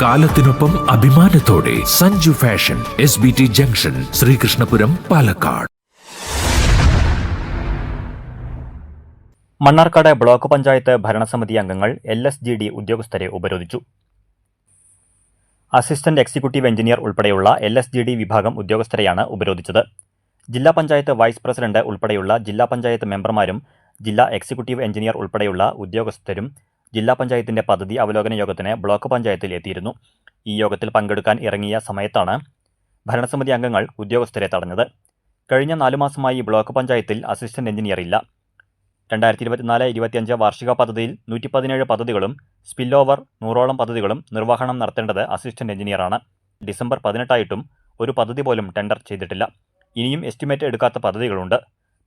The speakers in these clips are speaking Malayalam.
കാലത്തിനൊപ്പം അഭിമാനത്തോടെ Sanju fashion S B T junction Sreekrishnapuram Palakkad. Mannarkkad block panchayat ഭരണസമിതി അംഗങ്ങൾ എൽ എസ് ജി ഡി ഉദ്യോഗസ്ഥരെ ഉപരോധിച്ചു. അസിസ്റ്റന്റ് എക്സിക്യൂട്ടീവ് എഞ്ചിനീയർ ഉൾപ്പെടെയുള്ള എൽ എസ് ജി ഡി വിഭാഗം ഉദ്യോഗസ്ഥരെയാണ് ഉപരോധിച്ചത്. ജില്ലാ പഞ്ചായത്ത് വൈസ് പ്രസിഡന്റ് ഉൾപ്പെടെയുള്ള ജില്ലാ പഞ്ചായത്ത് മെമ്പർമാരും ജില്ലാ എക്സിക്യൂട്ടീവ് എഞ്ചിനീയർ ഉൾപ്പെടെയുള്ള ഉദ്യോഗസ്ഥരും ജില്ലാ പഞ്ചായത്തിന്റെ പദ്ധതി അവലോകന യോഗത്തിന് ബ്ലോക്ക് പഞ്ചായത്തിൽ എത്തിയിരുന്നു. ഈ യോഗത്തിൽ പങ്കെടുക്കാൻ ഇറങ്ങിയ സമയത്താണ് ഭരണസമിതി അംഗങ്ങൾ ഉദ്യോഗസ്ഥരെ തടഞ്ഞത്. കഴിഞ്ഞ നാലു മാസമായി ബ്ലോക്ക് പഞ്ചായത്തിൽ അസിസ്റ്റന്റ് എഞ്ചിനീയർ ഇല്ല. രണ്ടായിരത്തി ഇരുപത്തിനാല് ഇരുപത്തിയഞ്ച് വാർഷിക പദ്ധതിയിൽ നൂറ്റി പതിനേഴ് പദ്ധതികളും സ്പിൽ ഓവർ നൂറോളം പദ്ധതികളും നിർവഹണം നടത്തേണ്ടത് അസിസ്റ്റന്റ് എഞ്ചിനീയറാണ്. ഡിസംബർ പതിനെട്ടായിട്ടും ഒരു പദ്ധതി പോലും ടെൻഡർ ചെയ്തിട്ടില്ല. ഇനിയും എസ്റ്റിമേറ്റ് എടുക്കാത്ത പദ്ധതികളുണ്ട്.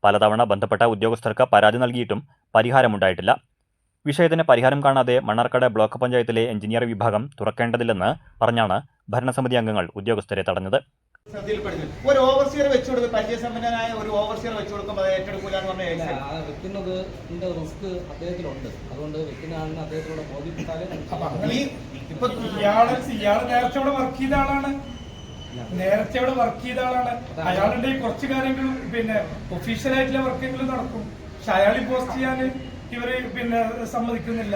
പലതവണ ബന്ധപ്പെട്ട ഉദ്യോഗസ്ഥർക്ക് പരാതി നൽകിയിട്ടും പരിഹാരമുണ്ടായിട്ടില്ല. വിഷയത്തിന് പരിഹാരം കാണാതെ മണ്ണാർക്കാട് ബ്ലോക്ക് പഞ്ചായത്തിലെ എഞ്ചിനീയർ വിഭാഗം തുറക്കേണ്ടതില്ലെന്ന് പറഞ്ഞാണ് ഭരണസമിതി അംഗങ്ങൾ ഉദ്യോഗസ്ഥരെ തടഞ്ഞത്. ഒരു ഓവർസിയർ വെച്ചു കൊടുക്കും പരിചയസമ്പന്നനായ ഒരു ഓവർസിയർ വെച്ചു കൊടുക്കുമ്പോൾ അത് ഏറ്റെടുക്കൂല എന്ന് പറഞ്ഞാൽ വെക്കുന്നത് ഇതിന്റെ റിസ്ക് അദ്ദേഹത്തിലുണ്ട്. അതുകൊണ്ട് വെക്കുന്ന ആളിന് അദ്ദേഹത്തോട് ബോധ്യപ്പെട്ടാലേ വർക്ക് ചെയ്ത ആളാണ്. നേരത്തെ ഇവിടെ വർക്ക് ചെയ്ത ആളാണ്. അയാളുടെ ഈ കുറച്ച് കാര്യങ്ങളും പിന്നെ ഒഫീഷ്യൽ ആയിട്ടുള്ള വർക്കെങ്കിലും നടക്കും. പക്ഷെ അയാൾ പോസ്റ്റ് ചെയ്യാൻ സമ്മതിക്കുന്നില്ല.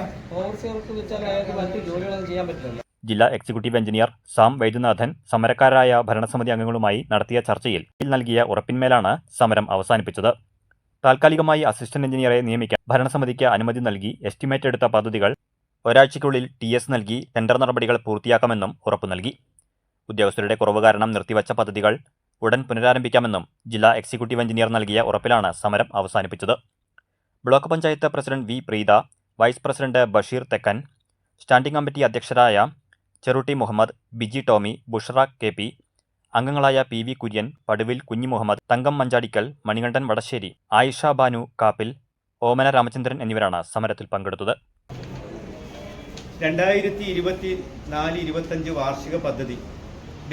ജില്ലാ എക്സിക്യൂട്ടീവ് എഞ്ചിനീയർ സാം വൈദ്യനാഥൻ സമരക്കാരായ ഭരണസമിതി അംഗങ്ങളുമായി നടത്തിയ ചർച്ചയിൽ നൽകിയ ഉറപ്പിന്മേലാണ് സമരം അവസാനിപ്പിച്ചത്. താൽക്കാലികമായി അസിസ്റ്റന്റ് എഞ്ചിനീയറെ നിയമിക്കാൻ ഭരണസമിതിക്ക് അനുമതി നൽകി എസ്റ്റിമേറ്റ് എടുത്ത പദ്ധതികൾ ഒരാഴ്ചയ്ക്കുള്ളിൽ ടി എസ് നൽകി ടെൻഡർ നടപടികൾ പൂർത്തിയാക്കാമെന്നും ഉറപ്പു നൽകി. ഉദ്യോഗസ്ഥരുടെ കുറവ് കാരണം നിർത്തിവച്ച പദ്ധതികൾ ഉടൻ പുനരാരംഭിക്കാമെന്നും ജില്ലാ എക്സിക്യൂട്ടീവ് എഞ്ചിനീയർ നൽകിയ ഉറപ്പിലാണ് സമരം അവസാനിപ്പിച്ചത്. Block panchayat president V Preetha vice president Basheer Thekkan standing committee അധ്യക്ഷരായ Cherutty Muhammad Biji Tomy Bushara K P അംഗങ്ങളായ പി വി കുര്യൻ പടുവിൽ കുഞ്ഞി മുഹമ്മദ് തങ്കം മഞ്ചാടിക്കൽ മണികണ്ഠൻ വടശ്ശേരി ആയിഷ ബാനു കാപ്പിൽ ഓമന രാമചന്ദ്രൻ എന്നിവരാണ് സമരത്തിൽ പങ്കെടുത്തത്. രണ്ടായിരത്തി ഇരുപത്തി നാല് ഇരുപത്തഞ്ച് വാർഷിക പദ്ധതി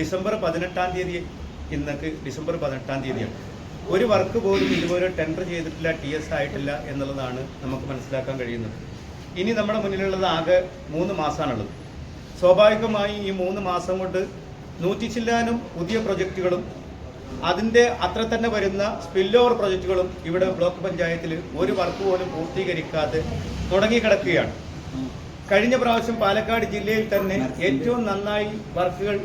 ഡിസംബർ പതിനെട്ടാം തീയതി ഇന്നക്ക് ഡിസംബർ പതിനെട്ടാം തീയതിയാണ്. ഒരു വർക്ക് പോലും ഇതുപോലെ ടെൻഡർ ചെയ്തിട്ടില്ല ടി എസ് ആയിട്ടില്ല എന്നുള്ളതാണ് നമുക്ക് മനസ്സിലാക്കാൻ കഴിയുന്നത്. ഇനി നമ്മുടെ മുന്നിലുള്ളത് ആകെ മൂന്ന് മാസമാണുള്ളത് സ്വാഭാവികമായി ഈ മൂന്ന് മാസം കൊണ്ട് നൂറ്റി ചില്ലാനും പുതിയ പ്രൊജക്റ്റുകളും അതിന്റെ അത്ര തന്നെ വരുന്ന സ്പിൽ ഓവർ പ്രൊജക്റ്റുകളും ഇവിടെ ബ്ലോക്ക് പഞ്ചായത്തിൽ ഒരു വർക്ക് പോലും പൂർത്തീകരിക്കാതെ തുടങ്ങിക്കിടക്കുകയാണ്. കഴിഞ്ഞ പ്രാവശ്യം പാലക്കാട് ജില്ലയിൽ തന്നെ ഏറ്റവും നന്നായി വർക്കുകൾ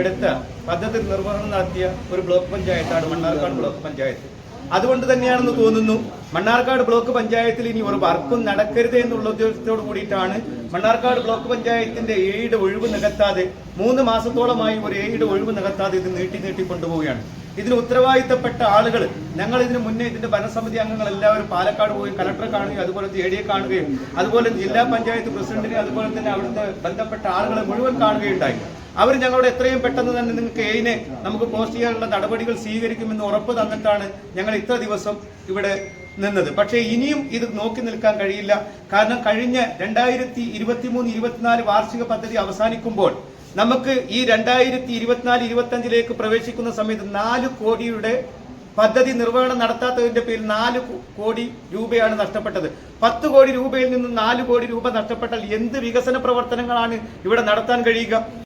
എടുത്ത പദ്ധതി നിർവഹണം നടത്തിയ ഒരു ബ്ലോക്ക് പഞ്ചായത്താണ് മണ്ണാർക്കാട് ബ്ലോക്ക് പഞ്ചായത്ത്. അതുകൊണ്ട് തന്നെയാണെന്ന് തോന്നുന്നു മണ്ണാർക്കാട് ബ്ലോക്ക് പഞ്ചായത്തിൽ ഇനി ഒരു വർക്കും നടക്കരുത് എന്നുള്ള ഉദ്ദേശത്തോട് കൂടിയിട്ടാണ് മണ്ണാർക്കാട് ബ്ലോക്ക് പഞ്ചായത്തിന്റെ എയ്ഡ് ഒഴിവ് നികത്താതെ മൂന്ന് മാസത്തോളമായി ഒരു എയ്ഡ് ഒഴിവ് നികത്താതെ ഇത് നീട്ടി നീട്ടി കൊണ്ടുപോവുകയാണ്. ഇതിന് ഉത്തരവാദിത്തപ്പെട്ട ആളുകൾ ഞങ്ങൾ ഇതിന് മുന്നേ ഇതിന്റെ ഭരണസമിതി അംഗങ്ങൾ എല്ലാവരും പാലക്കാട് പോയി കലക്ടറെ കാണുകയും അതുപോലെ എ ഡിയെ കാണുകയും അതുപോലെ ജില്ലാ പഞ്ചായത്ത് പ്രസിഡന്റിനെ അതുപോലെ തന്നെ അവിടുത്തെ ബന്ധപ്പെട്ട ആളുകളെ മുഴുവൻ കാണുകയുണ്ടായി. അവർ ഞങ്ങളോട് എത്രയും പെട്ടെന്ന് തന്നെ നിങ്ങൾക്ക് എയിനെ നമുക്ക് പോസ്റ്റ് ചെയ്യാനുള്ള നടപടികൾ സ്വീകരിക്കുമെന്ന് ഉറപ്പ് തന്നിട്ടാണ് ഞങ്ങൾ ഇത്ര ദിവസം ഇവിടെ നിന്നത്. പക്ഷേ ഇനിയും ഇത് നോക്കി നിൽക്കാൻ കഴിയില്ല. കാരണം കഴിഞ്ഞ രണ്ടായിരത്തി ഇരുപത്തി മൂന്ന് ഇരുപത്തിനാല് വാർഷിക പദ്ധതി അവസാനിക്കുമ്പോൾ നമുക്ക് ഈ രണ്ടായിരത്തി ഇരുപത്തിനാല് ഇരുപത്തഞ്ചിലേക്ക് പ്രവേശിക്കുന്ന സമയത്ത് നാല് കോടിയുടെ പദ്ധതി നിർവഹണം നടത്താത്തതിന്റെ പേരിൽ നാല് കോടി രൂപയാണ് നഷ്ടപ്പെട്ടത്. പത്ത് കോടി രൂപയിൽ നിന്ന് നാല് കോടി രൂപ നഷ്ടപ്പെട്ടാൽ എന്ത് വികസന പ്രവർത്തനങ്ങളാണ് ഇവിടെ നടത്താൻ കഴിയുക?